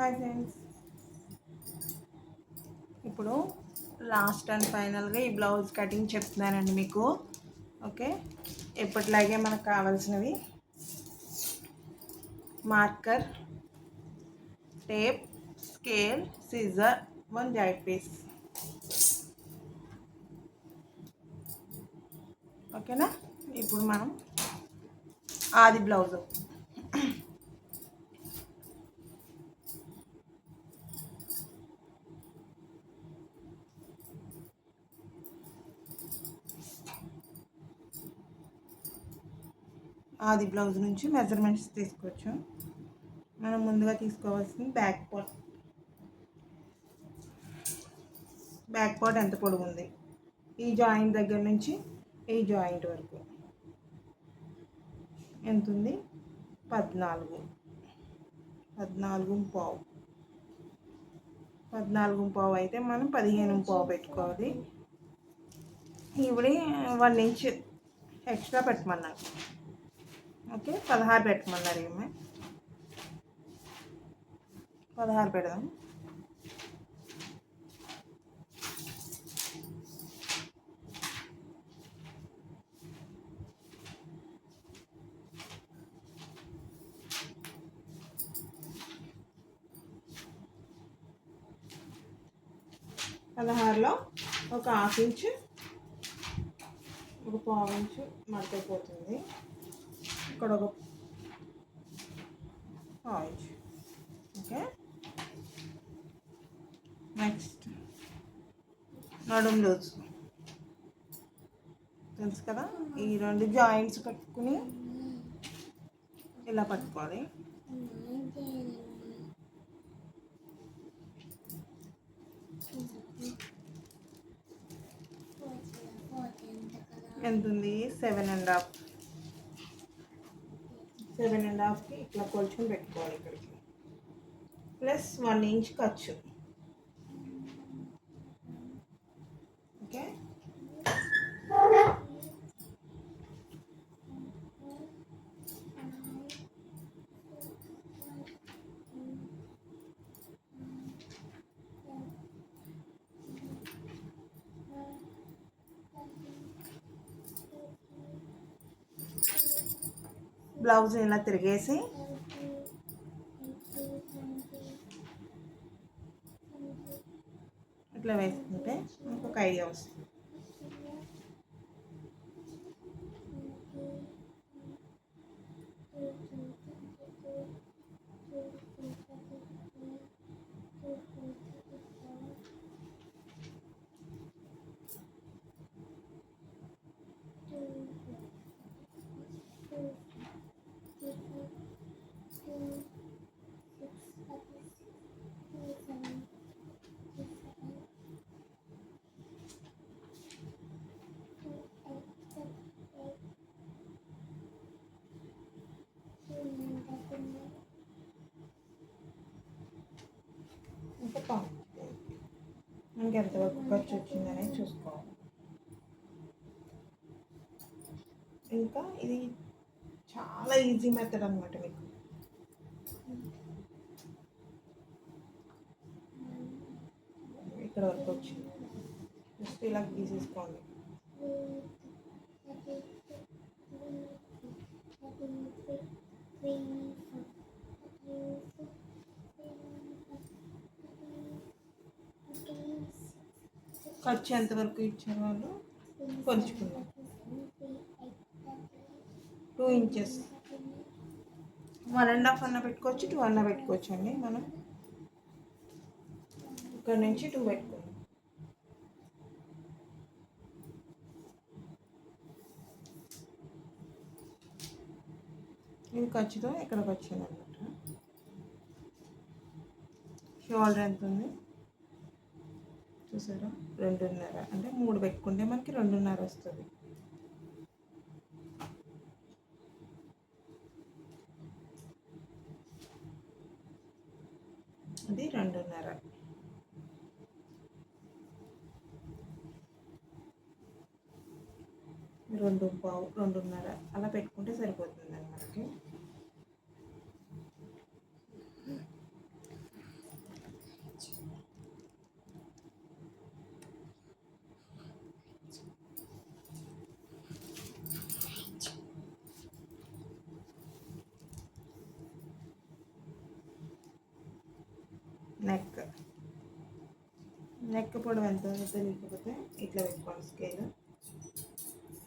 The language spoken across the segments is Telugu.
Hi friends. ఇప్పుడు లాస్ట్ అండ్ ఫైనల్గా ఈ బ్లౌజ్ కటింగ్ చెప్తున్నానండి మీకు. ఓకే? ఎప్పటిలాగే మనకు కావాల్సినవి. Marker tape scale scissor one joint piece. ఓకేనా? ఇప్పుడు మనం ఆది బ్లౌజు. ఆది బ్లౌజ్ నుంచి మెజర్మెంట్స్ తీసుకోవచ్చు మనం ముందుగా తీసుకోవాల్సింది బ్యాక్ పార్ట్. బ్యాక్ పార్ట్ ఎంత పొడుగు ఉంది? ఈ జాయింట్ దగ్గర నుంచి ఈ జాయింట్ వరకు. ఎంత ఉంది? పద్నాలుగు. పద్నాలుగు పావు. పద్నాలుగు పావు అయితే మనం పదిహేను పావు పెట్టుకోవాలి. ఇవి వన్ ఇంచ్ ఎక్స్ట్రా పెట్టమన్నారు ఓకే పదహారు పెట్టమన్నారు ఏమే పదహారు పెడదాం. పదహారులో ఒక హాఫ్ ఇంచ్ ఒక పావు ఇంచు మడతపోతుంది. ఇక్కడ ఒక ఓకే నెక్స్ట్ నడుం లూజ్ తెలుసు కదా? ఈ రెండు జాయింట్స్ పెట్టుకుని ఇలా పట్టుకోవాలి. ఎంత ఉంది seven and half seven and హాఫ్కి ఇట్లా కొంచెం పెట్టుకోవాలి ఇక్కడికి. ప్లస్ వన్ ఇంచ్ ఖర్చు ఓకే బ్లౌజ్ ఇలా తిరిగేసి ఇట్లా వేసుకుంటే మనకు ఒక ఐడియా వస్తుంది ఇంకా బాగుంటుంది మనకి ఎంతవరకు ఖర్చు వచ్చిందనేది చూసుకోవాలి. ఇంకా ఇది చాలా ఈజీ మెథడ్ అనమాట మీకు. ఇక్కడ వరకు వచ్చింది. జస్ట్ ఇలా తీసేసుకోండి ఖర్చు ఎంతవరకు ఇచ్చారు వాళ్ళు. కొలుచుకున్నాం two inches one and half అన్న పెట్టుకోవచ్చు టూ అన్న పెట్టుకోవచ్చు అండి మనం. ఇక్కడ నుంచి టూ పెట్టుకోండి ఇది ఖర్చుతో ఇక్కడికి వచ్చింది అనమాట షోల్డర్ ఎంత ఉంది? చూసారా? రెండున్నర. అంటే మూడు పెట్టుకుంటే మనకి రెండున్నర వస్తుంది. అది రెండున్నర. రెండు పావు రెండున్నర. అలా పెట్టుకుంటే సరిపోతుంది మనకి నెక్. నెక్ పొడవు ఎంత తెలియకపోతే ఇట్లా పెట్టుకోండి స్కేల్.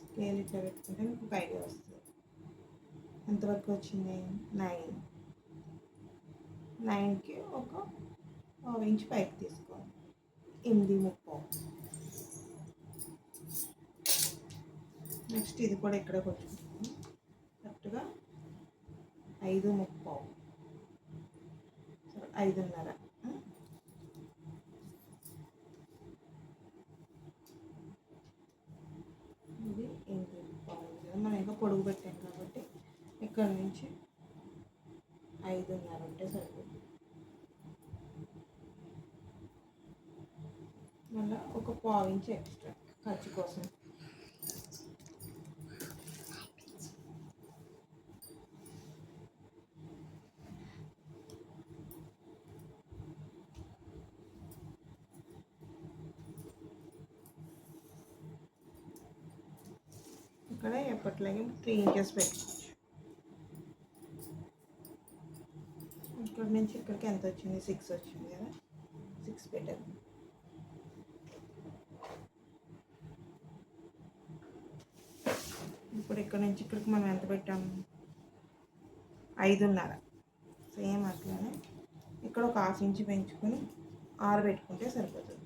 స్కేల్ ఇట్లా పెట్టుకుంటే మీకు ఒక ఐడియా వస్తుంది. ఎంతవరకు వచ్చింది? నైన్. నైన్కి ఒక పావు ఇంచ్ పైకి తీసుకోవాలి. ఎనిమిది ముప్పై. నెక్స్ట్ ఇది కూడా ఇక్కడ కొట్టుకుంటాము కరెక్ట్గా ఐదు ముప్పావు ఐదున్నర ఇది ఎనిమిది ఎక్కువ పొడుగు పెట్టాను కాబట్టి ఇక్కడ నుంచి ఐదున్నర ఉంటే సరిపోతుంది. మళ్ళీ ఒక పావు ఇంచ్ ఎక్స్ట్రా ఖర్చు కోసం ఇక్కడ ఎప్పట్లాగే త్రీ ఇంచెస్ పెట్టుకోవచ్చు ఇక్కడ నుంచి ఇక్కడికి ఎంత వచ్చింది సిక్స్ వచ్చింది కదా సిక్స్ పెట్టారు ఇప్పుడు ఇక్కడ నుంచి ఇక్కడికి మనం ఎంత పెట్టాము ఐదున్నర సేమ్ అట్లానే ఇక్కడ ఒక హాఫ్ ఇంచ్ పెంచుకొని ఆరు పెట్టుకుంటే సరిపోతుంది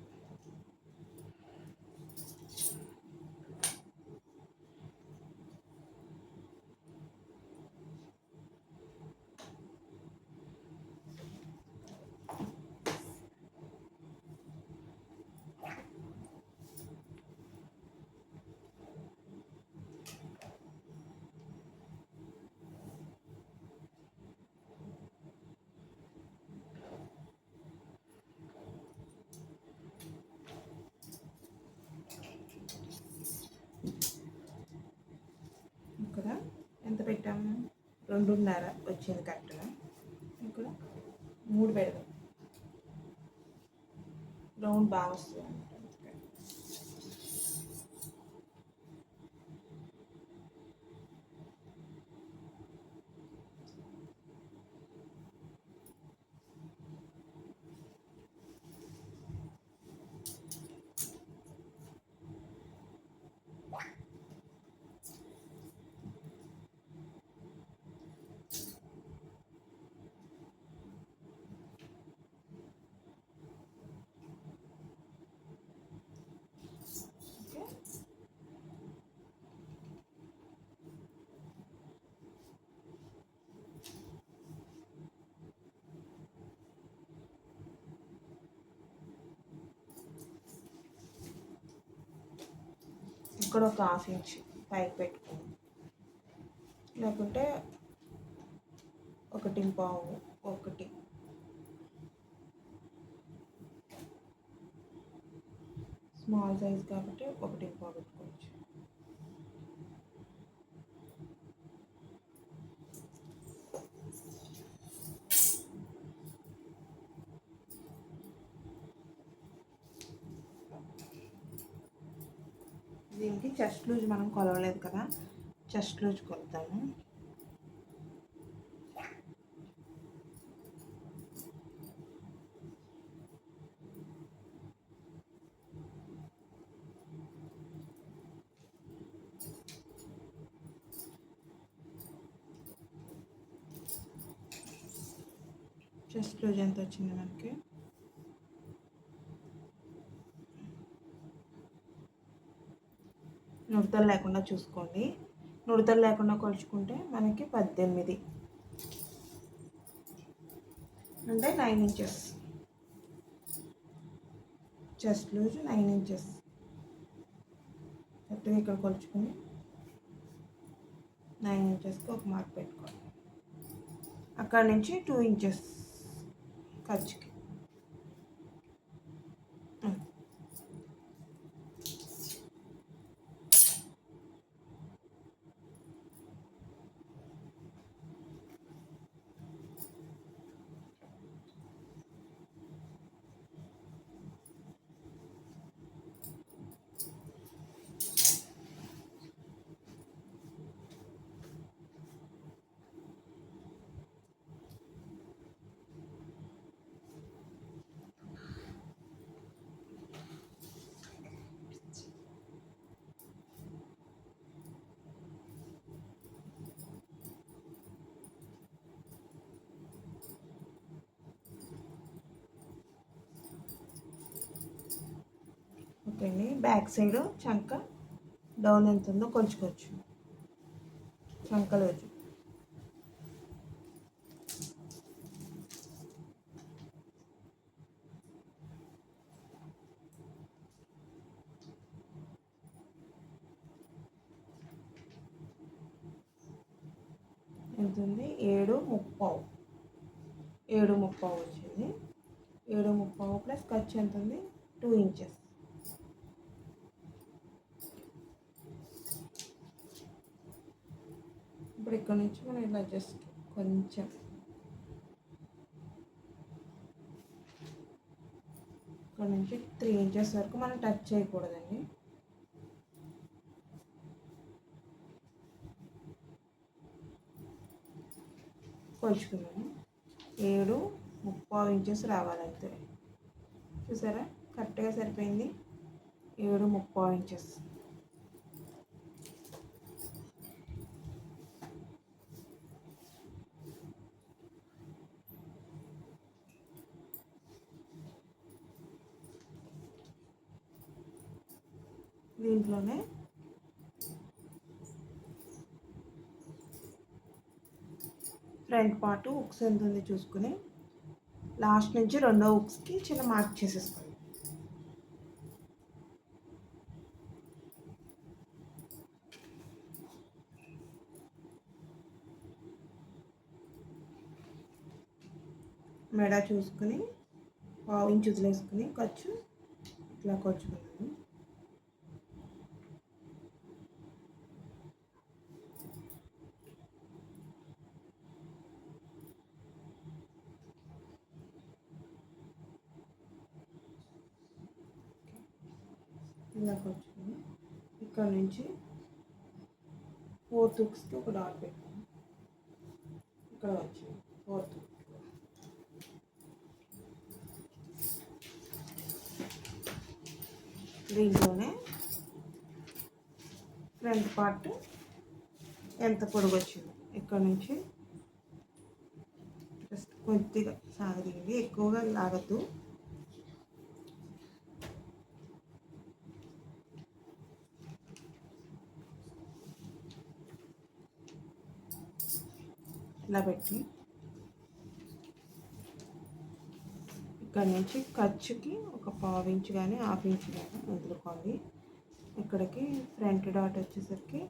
ఇక్కడ ఎంత పెట్టాము. రెండున్నర వచ్చింది కరెక్ట్గా. ఇక్కడ మూడు పెడదాం. రౌండ్ బాగా వస్తుంది. ఇక్కడ ఒక హాఫ్ ఇంచ్ పైకి పెట్టుకోండి లేకుంటే ఒకటి పావు ఒకటి. స్మాల్ సైజ్ కాబట్టి ఒకటి పావు పెట్టుకోవచ్చు దీనికి చెస్ట్ లూజ్ మనం కొలవలేదు కదా. చెస్ట్ లూజ్ కొలుతాము చెస్ట్ లూజ్ ఎంత వచ్చింది మనకి? నుడతలు లేకుండా చూసుకోండి. నుడతలు లేకుండా కొలుచుకుంటే మనకి పద్దెనిమిది. అంటే nine inches. Chest loose nine inches. కరెక్ట్గా ఇక్కడ కొలుచుకొని నైన్ ఇంచెస్కి ఒక మార్క్ పెట్టుకోండి. అక్కడ నుంచి టూ ఇంచెస్ ఖర్చుకి. ఓకేండి బ్యాక్ సైడ్ చంక డౌన్ ఎంత ఉందో కొలుచుకోవచ్చు. చంకలోజు ఎంత ఉంది? ఏడు ముప్పావు. ఏడు ముప్పావు వచ్చింది. ఏడు ముప్పావు ప్లస్ ఖర్చు ఎంత ఉంది? టూ ఇంచెస్ ఇప్పుడు ఇక్కడ నుంచి మనం ఇలా జస్ట్ కొంచెం. ఇక్కడ నుంచి త్రీ ఇంచెస్ వరకు మనం టచ్ చేయకూడదండి. కొలుచుకున్నాము ఏడు ముప్పై ఇంచెస్ రావాలంతే చూసారా? కరెక్ట్గా సరిపోయింది. ఏడు ముప్పై ఇంచెస్ దీంట్లోనే ఫ్రంట్ పార్ట్ ఉక్స్ ఎంత ఉంది చూసుకుని లాస్ట్ నుంచి రెండో ఉక్స్కి చిన్న మార్క్ చేసేసుకోండి. మెడ చూసుకుని పావు ఇంచు వదిలేసుకుని ఖర్చు ఇట్లా ఖర్చుకున్నాను ఇలా కొచ్చుకుని ఇక్కడ నుంచి ఫోర్త్ హుక్స్కి ఒక డాట్ పెట్టాను ఇక్కడ వచ్చింది ఫోర్త్ దీంట్లోనే ఫ్రంట్ పార్ట్ ఎంత పొడుగు వచ్చింది. ఇక్కడ నుంచి జస్ట్ కొద్దిగా సాగదీయండి. ఎక్కువగా లాగద్దు. ఇలా పెట్టి ఇక్కడ నుంచి ఖర్చుకి ఒక పావు ఇంచు కానీ హాఫ్ ఇంచ్ కానీ వదులుకోండి ఇక్కడికి ఫ్రంట్ డాట్ వచ్చేసరికి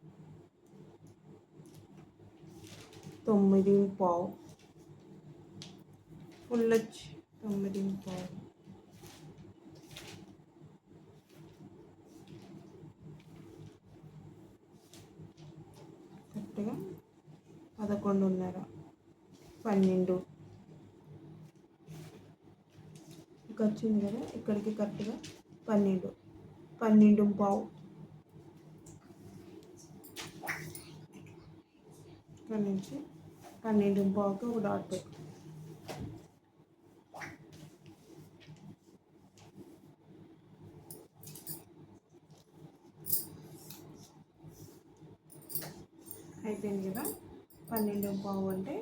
తొమ్మిది పావు. ఫుల్ వచ్చి తొమ్మిది పావు కరెక్ట్గా పదకొండున్నర పన్నెండు. ఇక వచ్చింది కదా ఇక్కడికి కరెక్ట్గా పన్నెండు. పన్నెండు పావు. ఇక్కడ నుంచి పన్నెండు పావుకి ఒక డాట్ పెట్టు అయిపోయింది కదా పన్నెండు పావు అంటే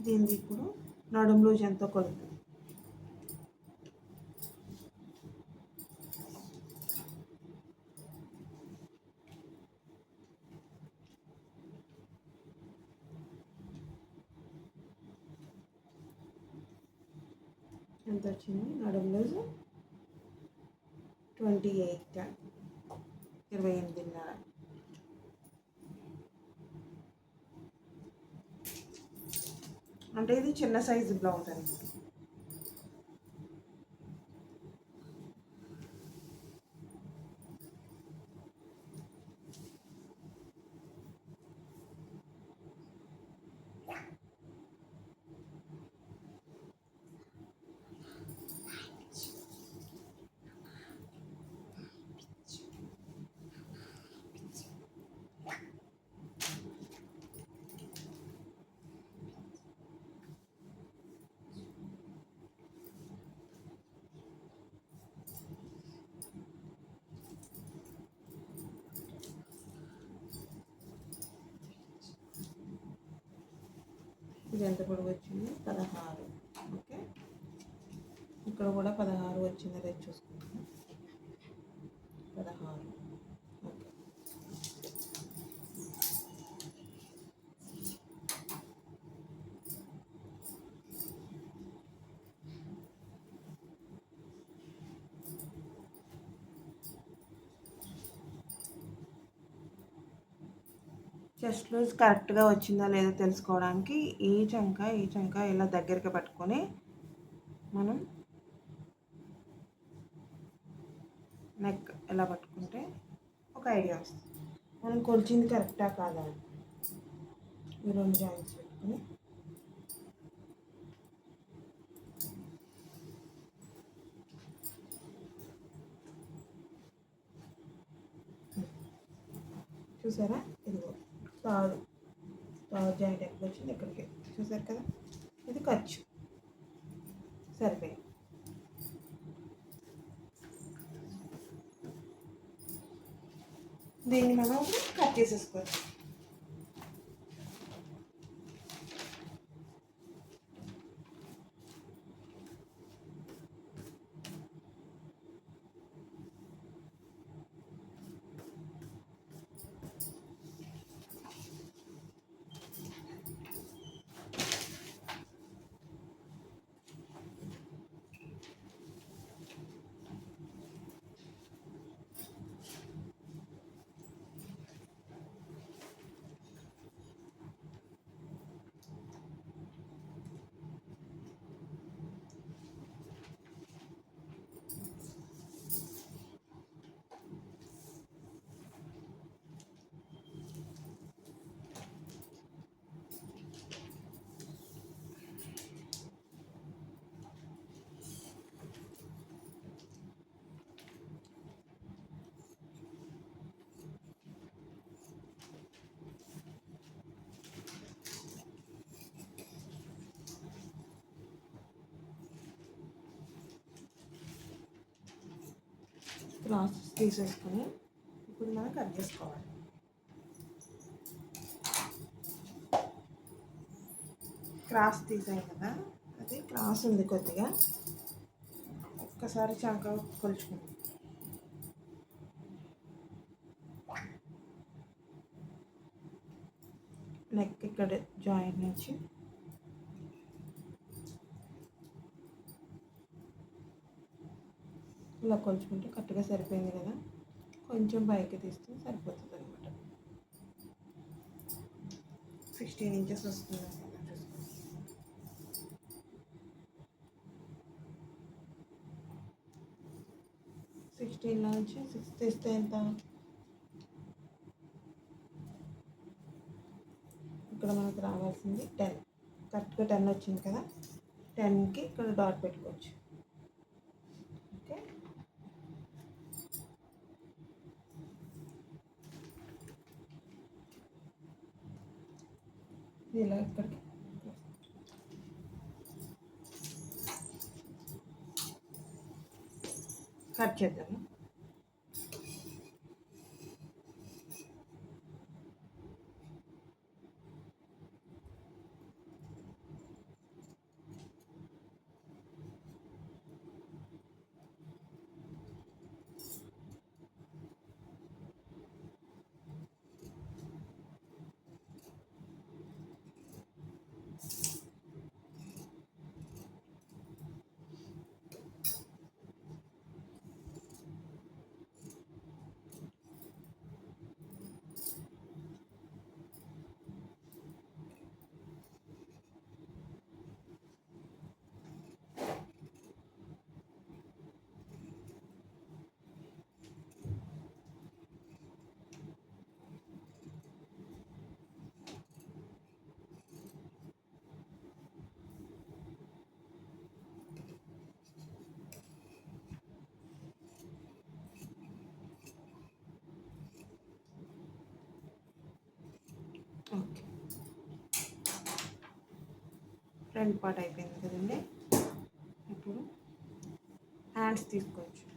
దీనికి ఇప్పుడు నడుములో జంత ఎంతో కొలుతుంది ఎంత వచ్చింది. నడుము లూజ్ ట్వంటీ ఎయిట్. ఇరవై ఎనిమిదిన్నర. అంటే ఇది చిన్న సైజు బ్లౌజ్ అండి ఇది ఎంత పొడుగు వచ్చింది పదహారు. ఓకే? ఇక్కడ కూడా పదహారు వచ్చింది రేపు చూసుకుంటాం పదహారు ఓకే చెస్ట్ లూజ్ కరెక్ట్గా వచ్చిందా లేదో తెలుసుకోవడానికి ఈ చంక ఈ చంక ఇలా దగ్గరికి పట్టుకొని మనం నెక్ ఎలా పట్టుకుంటే ఒక ఐడియా వస్తుంది. మనం కొలిచింది కరెక్టా కాదా ఈ రెండు జాయింట్స్ పెట్టుకొని చూసారా? ఇదిగో జాయింట్ ఎక్కడ వచ్చింది ఇక్కడికి చూసారు కదా? ఇది ఖర్చు. సరిపోయి దీన్ని మనం కట్ చేసేసుకోవచ్చు. క్రాస్ తీసేసుకొని ఇప్పుడు మనం కట్ చేసుకోవాలి. క్రాస్ తీసాం కదా అది క్రాస్ ఉంది కొద్దిగా. ఒక్కసారి చంక కొలుచుకుందాం. నెక్ ఇక్కడ జాయింట్ నుంచి ఇలా కొలుచుకుంటే కరెక్ట్గా సరిపోయింది కదా. కొంచెం పైకి తీస్తే సరిపోతుంది అనమాట సిక్స్టీన్ ఇంచెస్ వస్తుంది సిక్స్టీన్లో సిక్స్టీన్ నుంచి సిక్స్ తీస్తే ఎంత? ఇక్కడ మనకు రావాల్సింది టెన్. కరెక్ట్గా టెన్ వచ్చింది కదా. టెన్కి ఇక్కడ డాట్ పెట్టుకోవచ్చు ఓకే ఇలా ఇక్కడికి. కట్ చేద్దాము? ఫ్రంట్ పార్ట్ అయిపోయింది కదండి. ఇప్పుడు హ్యాండ్స్ తీసుకోవచ్చు.